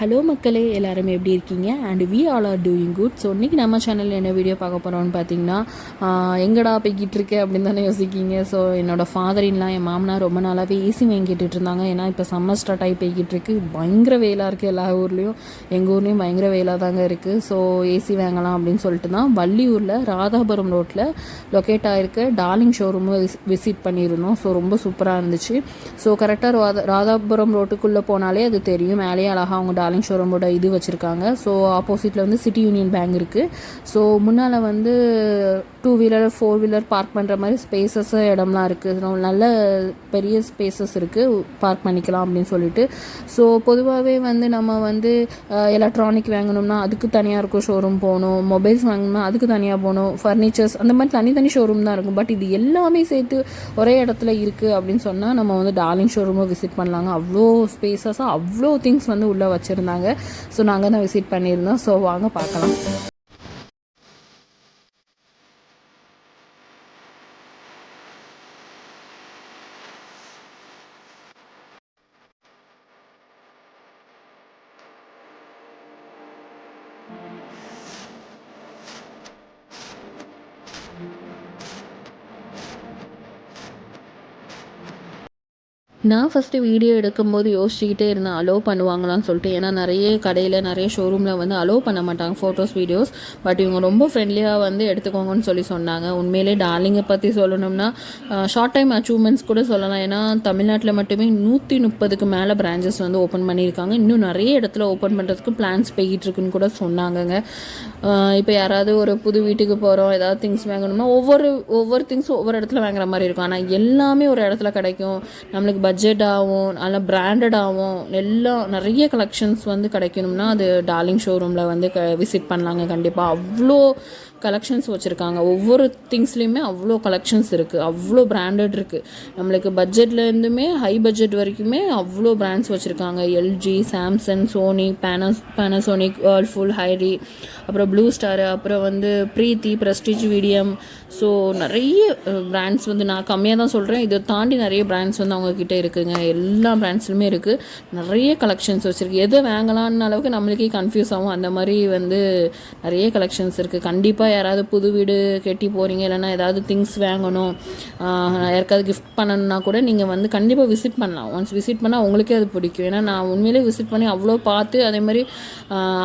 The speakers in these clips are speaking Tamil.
ஹலோ மக்களே எல்லாருமே எப்படி இருக்கீங்க? And we all are doing good so இன்றைக்கி நம்ம சேனலில் என்ன வீடியோ பார்க்க போகிறோம்னு பார்த்தீங்கன்னா எங்கடா போய்கிட்டு இருக்கு அப்படின்னு தானே யோசிக்கீங்க. ஸோ என்னோட ஃபாதரின்லாம் என் மாமனார் ரொம்ப நாளாகவே ஏசி வாங்கிட்டு இருந்தாங்க. ஏன்னா இப்போ சம்மர் ஸ்டார்ட் ஆகி போய்கிட்டு இருக்கு. பயங்கர வெயிலாக இருக்குது எல்லா ஊர்லேயும். எங்கள் ஊர்லேயும் பயங்கர வெயிலாக தாங்க இருக்குது ஸோ ஏசி வாங்கலாம் அப்படின்னு சொல்லிட்டு தான் வள்ளியூரில் ராதாபுரம் ரோட்டில் லொக்கேட் ஆகிருக்க டார்லிங் ஷோரூம் விசிட் பண்ணியிருந்தோம். ஸோ ரொம்ப சூப்பராக இருந்துச்சு. ஸோ கரெக்டாக ராதா ராதாபுரம் ரோட்டுக்குள்ளே போனாலே அது தெரியும். மேலேயே அழகாக அவங்க டார்லிங் ஷோரூமோட இது வச்சுருக்காங்க. ஸோ ஆப்போசிட்டில் வந்து சிட்டி யூனியன் பேங்க் இருக்குது ஸோ முன்னால் வந்து two wheeler four wheeler park பண்ணுற மாதிரி ஸ்பேசஸ் இடம்லாம் இருக்குது நல்ல பெரிய ஸ்பேசஸ் இருக்குது பார்க் பண்ணிக்கலாம் அப்படின்னு சொல்லிட்டு. ஸோ பொதுவாகவே வந்து நம்ம வந்து எலக்ட்ரானிக் வாங்கணும்னா அதுக்கு தனியாக இருக்கும் ஷோரூம் போகணும். மொபைல்ஸ் வாங்கணும்னா அதுக்கு தனியாக போகணும். ஃபர்னிச்சர்ஸ் அந்த மாதிரி தனித்தனி ஷோரூம் தான் இருக்கும். பட் இது எல்லாமே சேர்த்து ஒரே இடத்துல இருக்குது அப்படின்னு சொன்னால் நம்ம வந்து டார்லிங் ஷோரூமை விசிட் பண்ணலாங்க. அவ்வளோ ஸ்பேசஸாக அவ்வளோ திங்ஸ் வந்து உள்ளே வச்சு வச்சுருந்தாங்க. ஸோ நாங்கள் தான் விசிட் பண்ணியிருந்தோம். ஸோ வாங்க பார்க்கலாம். நான் ஃபஸ்ட்டு வீடியோ எடுக்கும்போது யோசிச்சுக்கிட்டே இருந்தேன் அலோவ் பண்ணுவாங்களான்னு சொல்லிட்டு. ஏன்னா நிறைய கடையில் நிறைய ஷோரூமில் வந்து அலோவ் பண்ண மாட்டாங்க ஃபோட்டோஸ் வீடியோஸ் பட் இவங்க ரொம்ப ஃப்ரெண்ட்லியாக வந்து எடுத்துக்கோங்கன்னு சொல்லி சொன்னாங்க. உண்மையிலே டார்லிங்கை பற்றி சொல்லணும்னா ஷார்ட் டைம் அச்சீவ்மெண்ட்ஸ் கூட சொல்லலாம். ஏன்னா தமிழ்நாட்டில் மட்டுமே நூற்றி முப்பதுக்கு மேலே பிரான்ச்சஸ் வந்து ஓப்பன் பண்ணியிருக்காங்க. இன்னும் நிறைய இடத்துல ஓப்பன் பண்ணுறதுக்கு பிளான்ஸ் போய்கிட்டுருக்குன்னு கூட சொன்னாங்கங்க. இப்போ யாராவது ஒரு புது வீட்டுக்கு போகிறோம் ஏதாவது திங்ஸ் வாங்கணும்னா ஒவ்வொரு ஒவ்வொரு திங்ஸும் ஒவ்வொரு இடத்துல வாங்குற மாதிரி இருக்கும். ஆனால் எல்லாமே ஒரு இடத்துல கிடைக்கும். நம்மளுக்கு பட்ஜெட்டாகவும் நல்ல பிராண்டடாகவும் எல்லாம் நிறைய கலெக்ஷன்ஸ் வந்து கிடைக்கணும்னா அது டார்லிங் ஷோரூமில் வந்து க விசிட் பண்ணலாங்க கண்டிப்பாக அவ்வளோ கலெக்ஷன்ஸ் வச்சுருக்காங்க. ஒவ்வொரு திங்ஸ்லேயுமே அவ்வளோ கலெக்ஷன்ஸ் இருக்குது அவ்வளோ பிராண்டட் இருக்குது நம்மளுக்கு பட்ஜெட்லேருந்துமே ஹை பட்ஜெட் வரைக்குமே அவ்வளோ பிராண்ட்ஸ் வச்சுருக்காங்க. எல்ஜி சாம்சங் சோனி பேனஸ் பேனசோனிக் வேர்ல்ஃபுல் ஹைரி அப்புறம் ப்ளூ ஸ்டாரு அப்புறம் வந்து ப்ரீத்தி ப்ரெஸ்டீஜ் வீடியம் ஸோ நிறைய பிராண்ட்ஸ் வந்து நான் கம்மியாக தான் சொல்கிறேன் இதை தாண்டி நிறைய பிராண்ட்ஸ் வந்து அவங்கக்கிட்ட இருக்குதுங்க எல்லா பிராண்ட்ஸ்லுமே இருக்குது நிறைய கலெக்ஷன்ஸ் வச்சுருக்கு. எது வாங்கலான்னு அளவுக்கு நம்மளுக்கே கன்ஃபியூஸ் ஆகும். அந்த மாதிரி வந்து நிறைய கலெக்ஷன்ஸ் இருக்குது கண்டிப்பாக யாராவது புது வீடு கட்டி போகிறீங்க இல்லைன்னா ஏதாவது திங்ஸ் வாங்கணும் யாருக்காவது கிஃப்ட் பண்ணணும்னா கூட நீங்கள் வந்து கண்டிப்பாக விசிட் பண்ணலாம். ஒன்ஸ் விசிட் பண்ணால் உங்களுக்கே அது பிடிக்கும். ஏன்னா நான் உண்மையிலே விசிட் பண்ணி அவ்வளோ பார்த்து அதே மாதிரி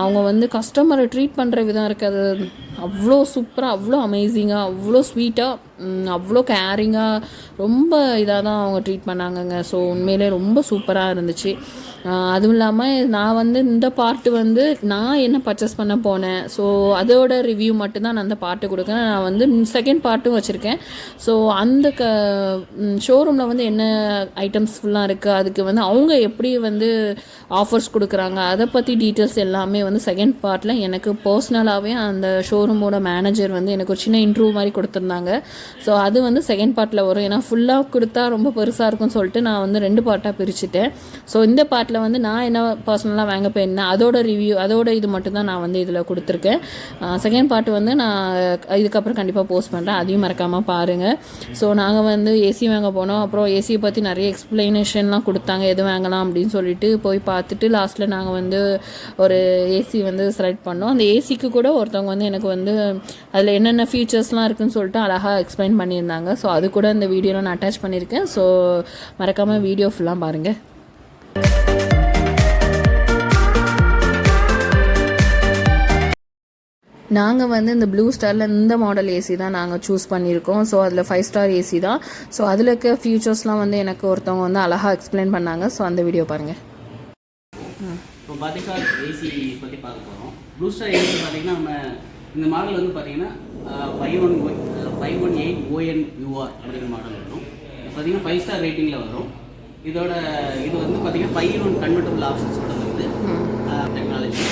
அவங்க வந்து கஸ்டமரை ட்ரீட் பண்ணுற விதம் இருக்குது அது அவ்வளோ சூப்பராக அவ்வளோ அமேசிங்காக அவ்வளோ ஸ்வீட்டாக அவ்வளோ கேரிங்காக ரொம்ப இதாக தான் அவங்க ட்ரீட் பண்ணாங்கங்க. ஸோ உண்மையிலே ரொம்ப சூப்பராக இருந்துச்சு. அதுவும் இல்லாமல் நான் வந்து இந்த பார்ட்டு வந்து நான் என்ன பர்ச்சேஸ் பண்ண போனேன்? ஸோ அதோட ரிவ்யூ மட்டும்தான் நான் அந்த பார்ட்டு கொடுக்குறேன். நான் வந்து செகண்ட் பார்ட்டும் வச்சுருக்கேன். ஸோ அந்த க ஷோரூமில் வந்து என்ன ஐட்டம்ஸ் ஃபுல்லாக இருக்குது அதுக்கு வந்து அவங்க எப்படி வந்து ஆஃபர்ஸ் கொடுக்குறாங்க? அதை பற்றி டீட்டெயில்ஸ் எல்லாமே வந்து செகண்ட் பார்ட்டில் எனக்கு பர்சனலாகவே அந்த ஷோரூமோட மேனேஜர் வந்து எனக்கு ஒரு சின்ன இன்ட்ரூவ் மாதிரி கொடுத்துருந்தாங்க. ஸோ அது வந்து செகண்ட் பார்ட்டில் வரும். ஏன்னா ஃபுல்லாக கொடுத்தா ரொம்ப பெருசாக இருக்கும்னு சொல்லிட்டு நான் வந்து ரெண்டு பார்ட்டாக பிரிச்சுட்டேன். ஸோ இந்த பார்ட்டில் வந்து நான் என்ன பர்சனலாக வாங்க போயிருந்தேன் அதோட ரிவ்யூ அதோட இது மட்டும்தான் நான் வந்து இதில் கொடுத்துருக்கேன். செகண்ட் பார்ட் வந்து நான் இதுக்கப்புறம் கண்டிப்பாக போஸ்ட் பண்ணுறேன் அதையும் மறக்காமல் பாருங்கள் ஸோ நாங்கள் வந்து ஏசி வாங்க போனோம். அப்புறம் ஏசியை பற்றி நிறைய எக்ஸ்ப்ளனேஷன்லாம் கொடுத்தாங்க. எது வாங்கலாம் அப்படின்னு சொல்லிட்டு போய் பார்த்துட்டு லாஸ்ட்டில் நாங்கள் வந்து ஒரு ஏசி வந்து செலக்ட் பண்ணோம். அந்த ஏசிக்கு கூட ஒருத்தவங்க வந்து எனக்கு வந்து அதில் என்னென்ன ஃபீச்சர்ஸ்லாம் இருக்குன்னு சொல்லிட்டு அழகாக எக்ஸ்பிளைன் பண்ணியிருந்தாங்க. ஸோ அது கூட இந்த வீடியோவில் நான் அட்டாச் பண்ணியிருக்கேன். ஸோ மறக்காமல் வீடியோ ஃபுல்லாக பாருங்கள் நாங்கள் வந்து இந்த ப்ளூ ஸ்டாரில் இந்த மாடல் ஏசி தான் நாங்கள் சூஸ் பண்ணியிருக்கோம். ஸோ அதில் ஃபைவ் ஸ்டார் ஏசி தான். ஸோ அதில் இருக்க ஃபியூச்சர்ஸ்லாம் வந்து எனக்கு ஒருத்தவங்க வந்து அழகாக எக்ஸ்பிளைன் பண்ணாங்க. ஸோ அந்த வீடியோ பாருங்கள் இப்போ பார்த்தீங்கன்னா ஏசி பற்றி பார்க்க போகிறோம் ப்ளூ ஸ்டார் ஏசி பார்த்தீங்கன்னா நம்ம இந்த மாடல் வந்து பார்த்தீங்கன்னா five one five one eight ON UR அப்படிங்கிற மாடல் வரும். இது பார்த்தீங்கன்னா ஃபைவ் ஸ்டார் ரேட்டிங்கில் வரும். இதோட இது வந்து பார்த்தீங்கன்னா ஃபைவ் ஒன் கன்வெர்டபுள் ஆப்ஷன்ஸோட வருது. டெக்னாலஜி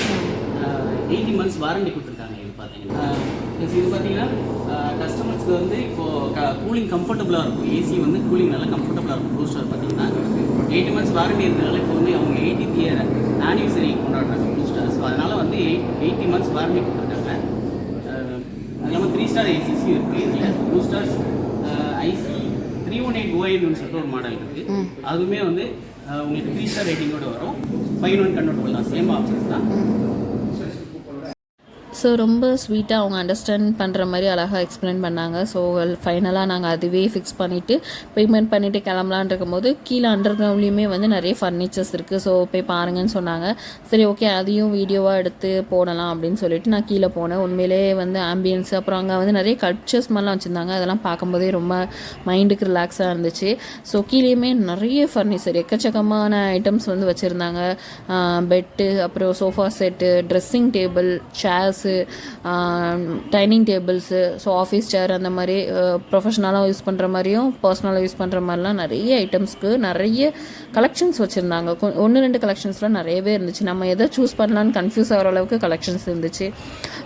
எயிட்டி மந்த்ஸ் வாரண்டி கொடுத்துருக்காங்க இது பார்த்தீங்கன்னா ப்ளஸ் இது பார்த்தீங்கன்னா கஸ்டமர்ஸ்க்கு வந்து இப்போது கூலிங் கம்ஃபர்டபுளாக இருக்கும். ஏசி வந்து கூலிங் நல்லா கம்ஃபர்டபுளாக இருக்கும். ப்ளூ ஸ்டார் பார்த்தீங்கன்னா எயிட்டி மந்த்ஸ் வாரண்டி இருக்கிறனால இப்போ வந்து அவங்க எயிட்டித் இயர் ஆனிவர்சரி கொண்டாடுறாங்க ப்ளூ ஸ்டார் ஸோ அதனால் வந்து எயிட் எயிட்டி மந்த்ஸ் வாரண்டி கொடுத்துருக்காங்க அஹ் அது இல்லாமல் த்ரீ ஸ்டார் ஏசிசி இருக்குது இதில் Blue Star's IC three one eight ஓஎன்னு சொல்லிட்டு ஒரு மாடல் இருக்குது அதுவுமே வந்து அஹ் உங்களுக்கு த்ரீ ஸ்டார் ரேட்டிங்கோட வரும். ஃபைவ் ஒன் கன்வெர்டபுள் தான். சேம் ஆப்ஷன்ஸ் தான். ஸோ ரொம்ப ஸ்வீட்டாக அவங்க அண்டர்ஸ்டாண்ட் பண்ணுற மாதிரி அழகாக எக்ஸ்பிளைன் பண்ணாங்க. ஸோ ஃபைனலாக நாங்கள் அதுவே ஃபிக்ஸ் பண்ணிவிட்டு பேமெண்ட் பண்ணிவிட்டு கிளம்பலான் இருக்கும்போது கீழே அண்டர் கிரவுண்ட்லேயுமே வந்து நிறைய ஃபர்னிச்சர்ஸ் இருக்குது ஸோ போய் பாருங்கன்னு சொன்னாங்க. சரி ஓகே அதையும் வீடியோவாக எடுத்து போடலாம் அப்படின்னு சொல்லிட்டு நான் கீழே போனேன். உண்மையிலே வந்து ஆம்பியன்ஸ் அப்புறம் அங்கே வந்து நிறைய கல்ச்சர்ஸ் மாதிரிலாம் வச்சுருந்தாங்க. அதெல்லாம் பார்க்கும்போதே ரொம்ப மைண்டுக்கு ரிலாக்ஸாக இருந்துச்சு. ஸோ கீழேயுமே நிறைய ஃபர்னிச்சர் எக்கச்சக்கமான ஐட்டம்ஸ் வந்து வச்சுருந்தாங்க. பெட்டு அப்புறம் sofa set dressing table chairs dining tables so office chair அந்த மாதிரி ப்ரொஃபஷ்னலாக யூஸ் பண்ணுற மாதிரியும் பர்சனலாக யூஸ் பண்ணுற மாதிரிலாம் நிறைய ஐட்டம்ஸ்க்கு நிறைய கலெக்ஷன்ஸ் வச்சுருந்தாங்க. ஒன்று ரெண்டு கலெக்ஷன்ஸ்லாம் நிறையவே இருந்துச்சு. நம்ம எதை சூஸ் பண்ணலான்னு கன்ஃபியூஸ் ஆகிற அளவுக்கு கலெக்ஷன்ஸ் இருந்துச்சு.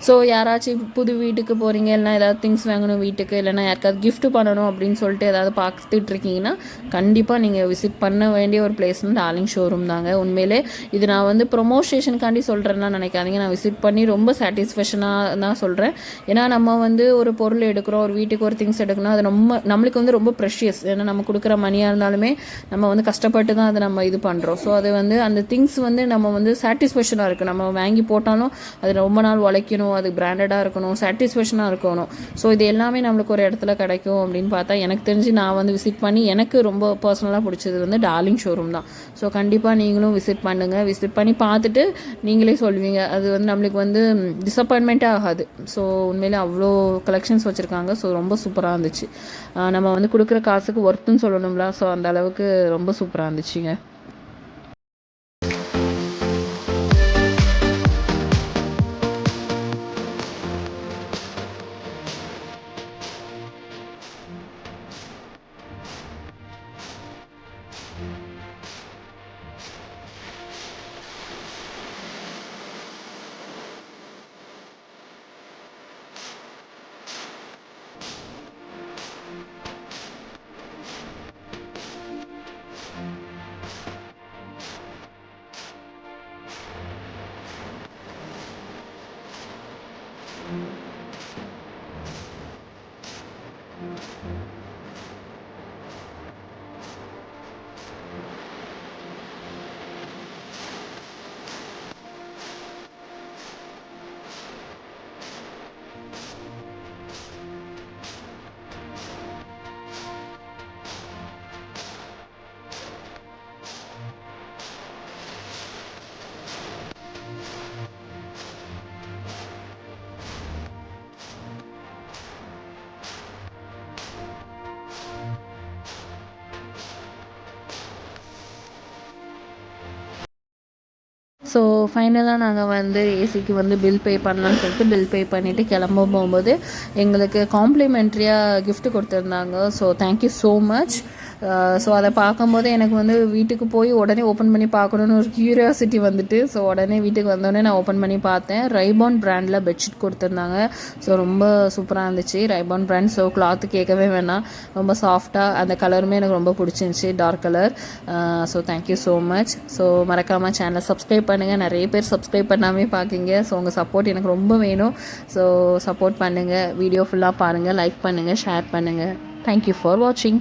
ஸோ யாராச்சும் புது வீட்டுக்கு போகிறீங்க இல்லைனா ஏதாவது திங்ஸ் வாங்கணும் வீட்டுக்கு இல்லைனா யாருக்காவது கிஃப்ட் பண்ணணும் அப்படின்னு சொல்லிட்டு ஏதாவது பார்த்துட்டு இருக்கீங்கன்னா கண்டிப்பாக நீங்கள் விசிட் பண்ண வேண்டிய ஒரு பிளேஸ் வந்து டார்லிங் ஷோரூம் தாங்க. உண்மையிலே இது நான் வந்து ப்ரொமோஷேஷனுக்காண்டி சொல்கிறேன்னா நினைக்காதீங்க. நான் விசிட் பண்ணி ரொம்ப சாட்டிஸ்ஃபேக்ஷனாக தான் சொல்கிறேன் ஏன்னா நம்ம வந்து ஒரு பொருள் எடுக்கிறோம் ஒரு வீட்டுக்கு ஒரு திங்ஸ் எடுக்கணும் அது ரொம்ப நம்மளுக்கு வந்து ரொம்ப ப்ரெஷியஸ் ஏன்னா நம்ம கொடுக்குற மணியாக இருந்தாலுமே நம்ம வந்து கஷ்டப்பட்டு தான் அதை நம்ம இது பண்ணுறோம் ஸோ அது வந்து அந்த திங்ஸ் வந்து நம்ம வந்து சாட்டிஸ்ஃபேக்ஷனாக இருக்குது நம்ம வாங்கி போட்டாலும் அது ரொம்ப நாள் உழைக்கணும் அது பிராண்டடாக இருக்கணும் சாட்டிஸ்ஃபேக்ஷனாக இருக்கணும். ஸோ இது எல்லாமே நம்மளுக்கு ஒரு இடத்துல கிடைக்கும் அப்படின்னு பார்த்தா எனக்கு தெரிஞ்சு நான் வந்து விசிட் பண்ணி எனக்கு ரொம்ப பர்சனலாக பிடிச்சது வந்து டார்லிங் ஷோரூம் தான். ஸோ கண்டிப்பாக நீங்களும் விசிட் பண்ணுங்கள் விசிட் பண்ணி பார்த்துட்டு நீங்களே சொல்வீங்க. அது வந்து நம்மளுக்கு வந்து டிசப் டிசப்பாயின்மெண்ட்டே ஆகாது. ஸோ உண்மையிலே அவ்வளோ கலெக்ஷன்ஸ் வச்சுருக்காங்க. ஸோ ரொம்ப சூப்பராக இருந்துச்சு. நம்ம வந்து கொடுக்குற காசுக்கு ஒர்த்துன்னு சொல்லணும்ல. ஸோ அந்த அளவுக்கு ரொம்ப சூப்பராக இருந்துச்சுங்க. ஸோ ஃபைனலாக நாங்கள் வந்து ஏசிக்கு வந்து பில் பே பண்ணலான்னு சொல்லிட்டு பில் பே பண்ணிவிட்டு கிளம்ப போகும்போது எங்களுக்கு காம்ப்ளிமெண்ட்ரியாக கிஃப்ட் கொடுத்துருந்தாங்க. So thank you so much so அதை பார்க்கும்போது எனக்கு வந்து வீட்டுக்கு போய் உடனே ஓப்பன் பண்ணி பார்க்கணுன்னு ஒரு க்யூரியாசிட்டி வந்துட்டு. ஸோ உடனே வீட்டுக்கு வந்தோடனே நான் ஓப்பன் பண்ணி பார்த்தேன். ரைபான் பிராண்டில் பெட்ஷீட் கொடுத்துருந்தாங்க. ஸோ ரொம்ப சூப்பராக இருந்துச்சு. ரைபான் பிராண்ட் ஸோ கிளாத்து கேட்கவே வேணாம். ரொம்ப சாஃப்டாக அந்த கலருமே எனக்கு ரொம்ப பிடிச்சிருந்துச்சி dark colour so thank you so much so மறக்காமல் சேனலை சப்ஸ்கிரைப் பண்ணுங்கள் நிறைய பேர் சப்ஸ்கிரைப் பண்ணாமே பார்க்கிங்க. ஸோ உங்கள் சப்போர்ட் எனக்கு ரொம்ப வேணும். ஸோ சப்போர்ட் பண்ணுங்கள் வீடியோ ஃபுல்லாக பாருங்கள் லைக் பண்ணுங்கள் ஷேர் பண்ணுங்கள் தேங்க்யூ ஃபார் வாட்சிங்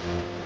嗯